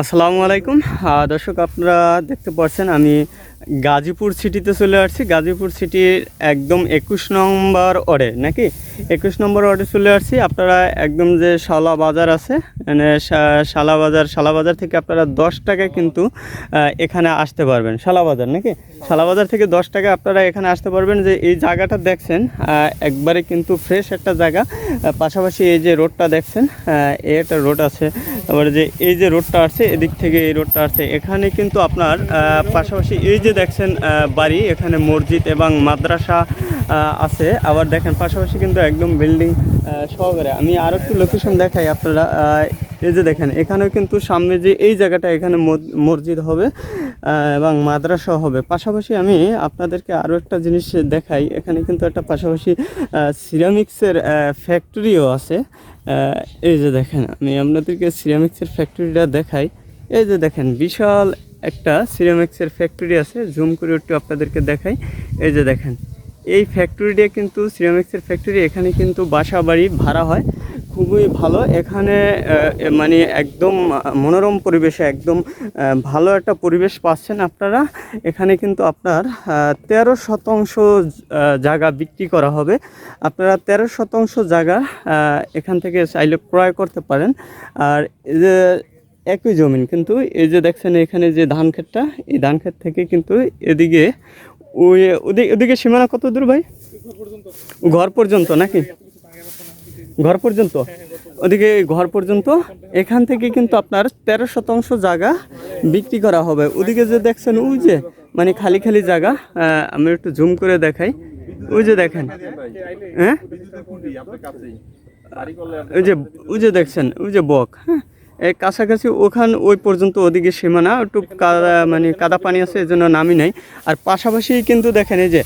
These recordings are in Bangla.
আসসালামু আলাইকুম। দর্শক আপনারা দেখতে পাচ্ছেন আমি গাজীপুর সিটিতে চলে আসছি। গাজীপুর সিটির একদম একুশ নম্বর ওয়ার্ডে, নাকি? একুশ নম্বর ওয়ার্ডে চলে আসছি। আপনারা একদম যে শালা বাজার আছে মানে শালা বাজার শালা বাজার থেকে আপনারা দশ টাকায় কিন্তু এখানে আসতে পারবেন। শালা বাজার, নাকি? শালা বাজার থেকে দশ টাকা আপনারা এখানে আসতে পারবেন। যে এই জায়গাটা দেখছেন একবারে কিন্তু ফ্রেশ একটা জায়গা। পাশাপাশি এই যে রোডটা দেখছেন এই একটা রোড আছে। তারপরে যে এই যে রোডটা আছে এদিক থেকে এই রোডটা আছে এখানে কিন্তু আপনার পাশাপাশি এই যে দেখছেন বাড়ি, এখানে মসজিদ এবং মাদ্রাসা আছে। আবার দেখেন, পাশাপাশি কিন্তু একদম বিল্ডিং সহকারে। আমি আরও একটু লোকেশন দেখাই আপনারা এই যে দেখেন, এখানেও কিন্তু সামনে যে এই জায়গাটা, এখানে মসজিদ হবে এবং মাদ্রাসা হবে। পাশাপাশি আমি আপনাদেরকে আরও একটা জিনিস দেখাই। এখানে কিন্তু একটা পাশাপাশি সিরামিক্সের ফ্যাক্টরিও আছে। এই যে দেখেন, আমি আপনাদেরকে সিরামিক্সের ফ্যাক্টরিটা দেখাই। এই যে দেখেন, বিশাল একটা সিরামিক্সের ফ্যাক্টরি আছে জুম করে একটু আপনাদেরকে দেখাই। এই যে দেখেন, এই ফ্যাক্টরিটা কিন্তু সিরামিক্সের ফ্যাক্টরি এখানে কিন্তু বাসা বাড়ি ভাড়া হয়, খুবই ভালো। এখানে মানে একদম মনোরম পরিবেশে, একদম ভালো একটা পরিবেশ পাচ্ছেন আপনারা। এখানে কিন্তু আপনার তেরো শতাংশ জায়গা বিক্রি করা হবে। আপনারা তেরো শতাংশ জায়গা এখান থেকে চাইলে ক্রয় করতে পারেন। আর একই জমিন, কিন্তু এই যে দেখছেন এখানে যে ধান ক্ষেতটা, এই ধান ক্ষেত থেকে কিন্তু এদিকে ওই ওদিকে সীমানা কত দূর ভাই? ঘর পর্যন্ত নাকি? ঘর পর্যন্ত? ওদিকে ঘর পর্যন্ত, এখান থেকে কিন্তু আপনার তেরো শতাংশ জায়গা বিক্রি করা হবে। ওদিকে যে দেখছেন, ওই যে মানে খালি খালি জায়গা আমি একটু জুম করে দেখাই। ওই যে দেখেন হ্যাঁ? ওই যে ওই যে দেখছেন, ওই যে বক হ্যাঁ? কাছাকাছি ওখান ওই পর্যন্ত ওদিকে সীমানা, একটু কাদা মানে কাদা পানি আছে এই জন্য নামি নাই। আর পাশাপাশি কিন্তু দেখেন এই যে,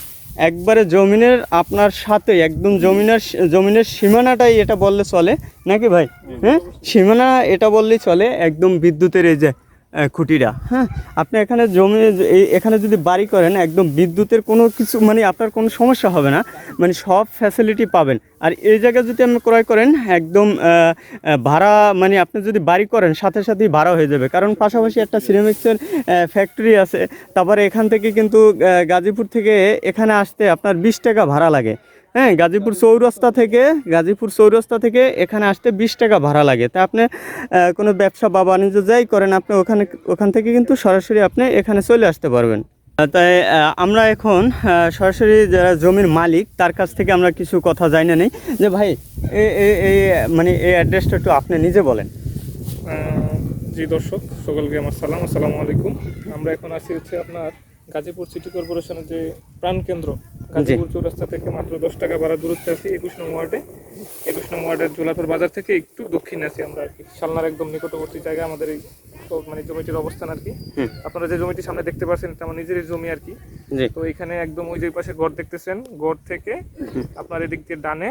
একবারে জমিনের আপনার সাথে, একদম জমিনের জমিনের সীমানাটাই এটা বললে চলে। নাকি ভাই? হ্যাঁ? সীমানা এটা বললেই চলে, একদম বিদ্যুতের এই যে খুঁটিটা হ্যাঁ আপনি এখানে জমি এখানে যদি বাড়ি করেন, একদম বিদ্যুতের কোনো কিছু মানে আপনার কোনো সমস্যা হবে না। মানে সব ফ্যাসিলিটি পাবেন। আর এই জায়গায় যদি আপনি ক্রয় করেন, একদম ভাড়া মানে আপনি যদি বাড়ি করেন, সাথে সাথেই ভাড়া হয়ে যাবে। কারণ পাশাপাশি একটা সিনেমিক্সের ফ্যাক্টরি আছে। তারপরে এখান থেকে কিন্তু গাজীপুর থেকে এখানে আসতে আপনার বিশ টাকা ভাড়া লাগে। হ্যাঁ গাজীপুর চৌরাস্তা থেকে, গাজীপুর চৌরাস্তা থেকে এখানে আসতে বিশ টাকা ভাড়া লাগে। তা আপনি কোনো ব্যবসা বা বাণিজ্য যাই করেন, আপনি ওখানে, ওখান থেকে কিন্তু সরাসরি আপনি এখানে চলে আসতে পারবেন। তাই আমরা এখন সরাসরি যারা জমির মালিক, তার কাছ থেকে আমরা কিছু কথা জানি নেই। যে ভাই এই মানে এই অ্যাড্রেসটা একটু আপনি নিজে বলেন। জি দর্শক, সকলকে আমার সালাম, আসসালামু আলাইকুম। আমরা এখন আসি হচ্ছে আপনার গাজীপুর সিটি কর্পোরেশনের যে প্রাণকেন্দ্র গাজীপুর চৌরাস্তা থেকে মাত্র দশ টাকা ভাড়া দূরত্বে আছি একুশ নম্বর ওয়ার্ডে। একুশ নম্বর ওয়ার্ডের জোলাপুর বাজার থেকে একটু দক্ষিণে আছি আমরা আর কি। সালনার একদম নিকটবর্তী জায়গা আমাদের এই মানে জমিটির অবস্থান আর কি। আপনারা যে জমিটি সামনে দেখতে পাচ্ছেন এটা আমার নিজেরই জমি আর কি। তো এখানে একদম ওই যে পাশে গড় দেখতেছেন গড় থেকে আপনার এদিক দিয়ে ডানে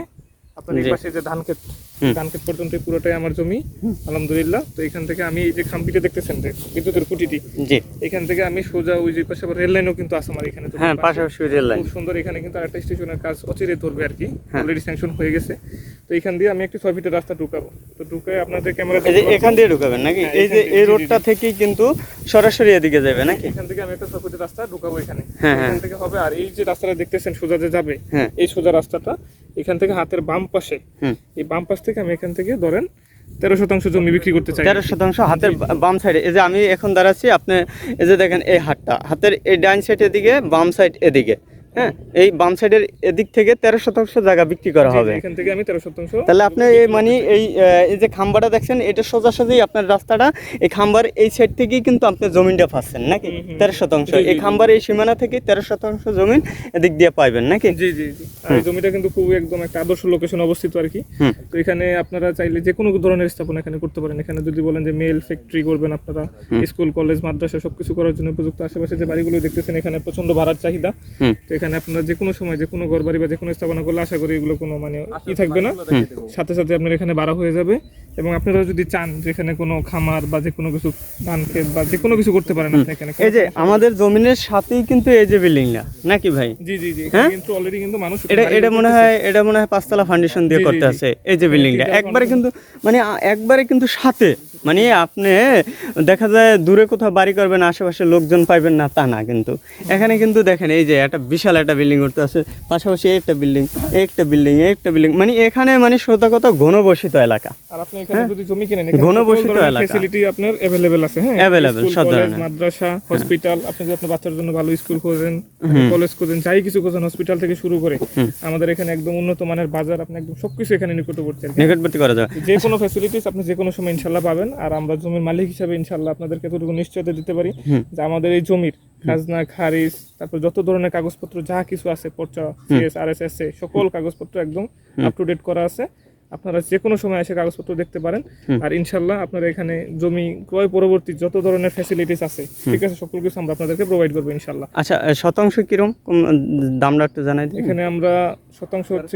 আপনার এই পাশে যে ধান ক্ষেত ধান ক্ষেত পর্যন্ত পুরোটাই আমার জমি আলহামদুলিল্লাহ। তো এখান থেকে আমি এই যে খাম্পিটা দেখতেছেন যে বিদ্যুতের খুঁটিটি এখান থেকে আমি সোজা ওই যে পাশে রেল লাইনও কিন্তু আছে আমার এখানে। হ্যাঁ পাশাপাশি রেল লাইন। খুব সুন্দর এখানে কিন্তু আরেকটা স্টেশনের কাজ অচিরে ধরবে আর কি হ্যাঁ। অলরেডি স্যাংশন হয়ে গেছে। তো এখান দিয়ে আমি একটি ছয় ফিটের রাস্তা ঢুকাবো। তো আপনাদের ক্যামেরা এখান দিয়ে ঢুকাবেন নাকি? হ্যাঁ, এই যে এই রোডটা থেকেই কিন্তু সরাসরি এদিকে যাবে নাকি? এখান থেকে আমি একটা ছয় ফিটের রাস্তা ঢুকাবো এখানে। এখান থেকে হবে আর এই যে রাস্তাটা দেখতেছেন সোজা যে যাবে এই সোজা রাস্তাটা এখান থেকে হাতের বাম পাশে এই বাম পাশ থেকে আমি এখান থেকে ধরেন তেরো শতাংশ জমি বিক্রি করতে চাই। তেরো শতাংশ হাতের বাম সাইডে। এই যে আমি এখন দাঁড়াচ্ছি আপনি এই যে দেখেন এই হাতটা হাতের এই ডাইন সাইড এদিকে বাম সাইড এদিকে। হ্যাঁ এই বাম সাইডের এদিক থেকে তেরো শতাংশ জায়গা বিক্রি করা হবে। এখান থেকে আমি তেরো শতাংশ তাহলে আপনি এই মানে এই এই যে খাম্বাটা দেখছেন এটা সোজাসুজি আপনার রাস্তাটা এই খাম্বার এই সাইড থেকেই কিন্তু আপনি জমিনটা পাচ্ছেন নাকি। তেরো শতাংশ। এই খাম্বার এই সীমানা থেকে তেরো শতাংশ জমিন এদিক দিয়ে পাইবেন নাকি? জি জি জি। এই জমিটা কিন্তু খুবই একদম একটা আদর্শ লোকেশন অবস্থিত আর কি। তো এখানে আপনারা চাইলে যে কোনো ধরনের স্থাপনা এখানে করতে পারেন। এখানে যদি বলেন যে মেল ফ্যাক্টরি করবেন আপনারা স্কুল কলেজ মাদ্রাসা সবকিছু করার জন্য উপযুক্ত আশেপাশে যে বাড়িগুলো দেখতেছেন এখানে প্রচণ্ড ভাড়ার চাহিদা। এখানে আপনারা যে কোনো সময় যে কোনো ঘর বাড়ি বা যে কোনো স্থাপনা করলে আশা করি এগুলো কোনো মানে ই থাকবে না। সাথে সাথে আপনার এখানে বাড়া হয়ে যাবে এবং আপনারা যদি চান যেখানে কোনো খামার বা যে কোনো কিছু ধান ক্ষেত বা যে কোনো কিছু করতে পারেন আপনি এখানে। এই যে আমাদের জমিনের সাথেই কিন্তু এই যে বিল্ডিং বিল্ডিংটা নাকি ভাই? জি জি জি এখানে কিন্তু অলরেডি কিন্তু মানুষ এটা এটা মনে হয় এটা মনে হয় পাঁচতলা ফাউন্ডেশন দিয়ে করতে আছে এই যে বিল্ডিংটা একবারে কিন্তু মানে একবারে কিন্তু সাথে। মানে আপনি দেখা যায় দূরে কোথাও বাড়ি করবেন আশেপাশে লোকজন পাইবেন না তা না কিন্তু। এখানে কিন্তু দেখেন এই যে একটা বিশাল একটা বিল্ডিং করতে আছে পাশাপাশি একটা বিল্ডিং একটা বিল্ডিং একটা বিল্ডিং মানে এখানে মানে সোজা কথা ঘনবসিত এলাকা। আর আপনি এখানে যদি জমি কিনেন ঘনবসতিত এলাকা। ফ্যাসিলিটি আপনার অ্যাভেলেবেল আছে হ্যাঁ? সব ধরনের। মাদ্রাসা হসপিটাল আপনি যদি আপনার বাচ্চার জন্য ভালো স্কুল খোঁজেন কলেজ খোঁজেন যাই কিছু খোঁজেন হসপিটাল থেকে শুরু করে আমাদের এখানে একদম উন্নত মানের বাজার আপনি একদম সবকিছু এখানে নিকটবর্তী করা যাবে। যে কোনো ফ্যাসিলিটিস আপনি যে কোনো সময় ইনশাল্লাহ পাবেন। আর আমরা জমির মালিক হিসাবে ইনশাল্লাহ আপনাদেরকে এতটুকু নিশ্চয়তা দিতে পারি যে আমাদের এই জমির খাজনা খারিজ তারপর যত ধরনের কাগজপত্র যা কিছু আছে পর্চা সিএস আর এস এস সকল কাগজপত্র একদম আপ টু ডেট করা আছে। আপনারা যে কোনো সময় এসে কাগজপত্র দেখতে পারেন। আর ইনশাল্লাহ আপনারা এখানে জমি ক্রয় পরবর্তী যত ধরনের ফ্যাসিলিটিস আছে ঠিক আছে সকল কিছু আমরা আপনাদেরকে প্রোভাইড করব ইনশাল্লাহ আচ্ছা শতাংশ কিরম? দামটা একটু জানাই এখানে আমরা শতাংশ হচ্ছে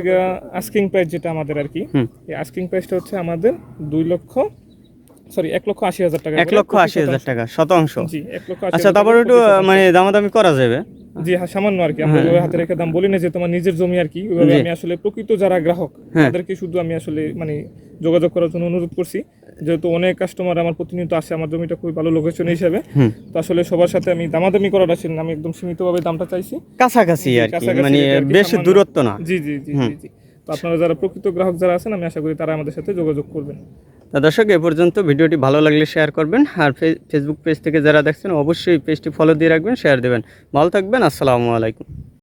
আস্কিং প্রাইস যেটা আমাদের আর কি এই আস্কিং প্রাইসটা হচ্ছে আমাদের দুই লক্ষ সরি এক লক্ষ আশি হাজার টাকা এক লক্ষ আশি হাজার টাকা শতাংশ। জি এক লক্ষ আচ্ছা তারপর একটু মানে দামাদামি করা যাবে? জি হ্যাঁ সামান্য আর কি আমরা ওইভাবে হাতে রেখে দাম বলি না যে তোমার নিজের জমি আর কি ওইভাবে আমি আসলে প্রকৃত যারা গ্রাহক হ্যাঁ। তাদেরকে শুধু আমি আসলে মানে যোগাযোগ করার জন্য অনুরোধ করছি। যেহেতু অনেক কাস্টমার আমার প্রতিনিয়ত আসে আমার জমিটা খুবই ভালো লোকেশন হিসেবে। তো আসলে সবার সাথে আমি দামাদামি করাটা ছিল আমি একদম সীমিতভাবে দামটা চাইছি। কাছাকাছি আর কি মানে বেশি দূরত্ব না। জি জি জি জি জি। তো আপনারা যারা প্রকৃত গ্রাহক যারা আছেন আমি আশা করি তারা আমাদের সাথে যোগাযোগ করবেন। তা দর্শক, এ পর্যন্ত ভিডিওটি ভালো লাগলে শেয়ার করবেন আর ফেসবুক পেজ থেকে যারা দেখছেন, অবশ্যই পেজটি ফলো দিয়ে রাখবেন শেয়ার দেবেন। ভালো থাকবেন, আসসালামু আলাইকুম।